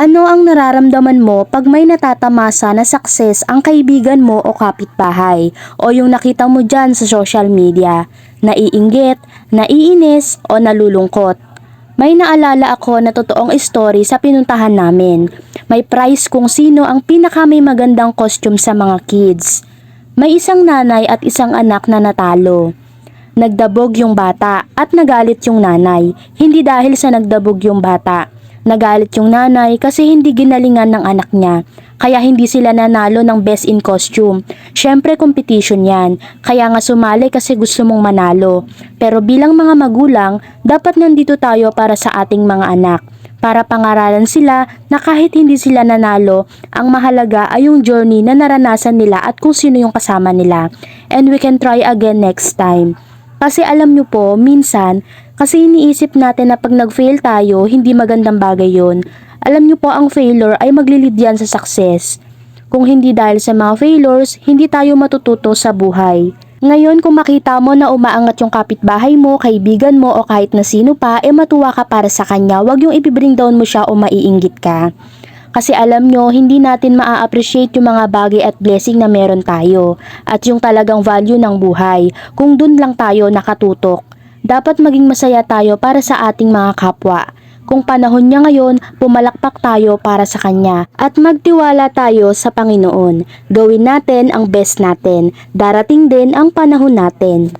Ano ang nararamdaman mo pag may natatamasa na success ang kaibigan mo o kapitbahay o yung nakita mo dyan sa social media? Naiinggit, naiinis o nalulungkot? May naalala ako na totoong story sa pinuntahan namin. May prize kung sino ang pinaka may magandang costume sa mga kids. May isang nanay at isang anak na natalo. Nagdabog yung bata at nagalit yung nanay. Hindi dahil sa nagdabog yung bata. Nagalit yung nanay kasi hindi ginalingan ng anak niya. Kaya hindi sila nanalo ng best in costume. Syempre competition yan. Kaya nga sumali kasi gusto mong manalo. Pero bilang mga magulang, dapat nandito tayo para sa ating mga anak. Para pangaralan sila na kahit hindi sila nanalo, ang mahalaga ay yung journey na naranasan nila at kung sino yung kasama nila. And we can try again next time. Kasi alam nyo po, minsan, kasi iniisip natin na pag nag-fail tayo, hindi magandang bagay yon. Alam nyo po, ang failure ay maglilid yan sa success. Kung hindi dahil sa mga failures, hindi tayo matututo sa buhay. Ngayon, kung makita mo na umaangat yung kapitbahay mo, kaibigan mo o kahit na sino pa, eh matuwa ka para sa kanya, wag yung ibibring down mo siya o maiinggit ka. Kasi alam nyo, hindi natin maa-appreciate yung mga bagay at blessing na meron tayo at yung talagang value ng buhay kung dun lang tayo nakatutok. Dapat maging masaya tayo para sa ating mga kapwa. Kung panahon niya ngayon, pumalakpak tayo para sa Kanya at magtiwala tayo sa Panginoon. Gawin natin ang best natin. Darating din ang panahon natin.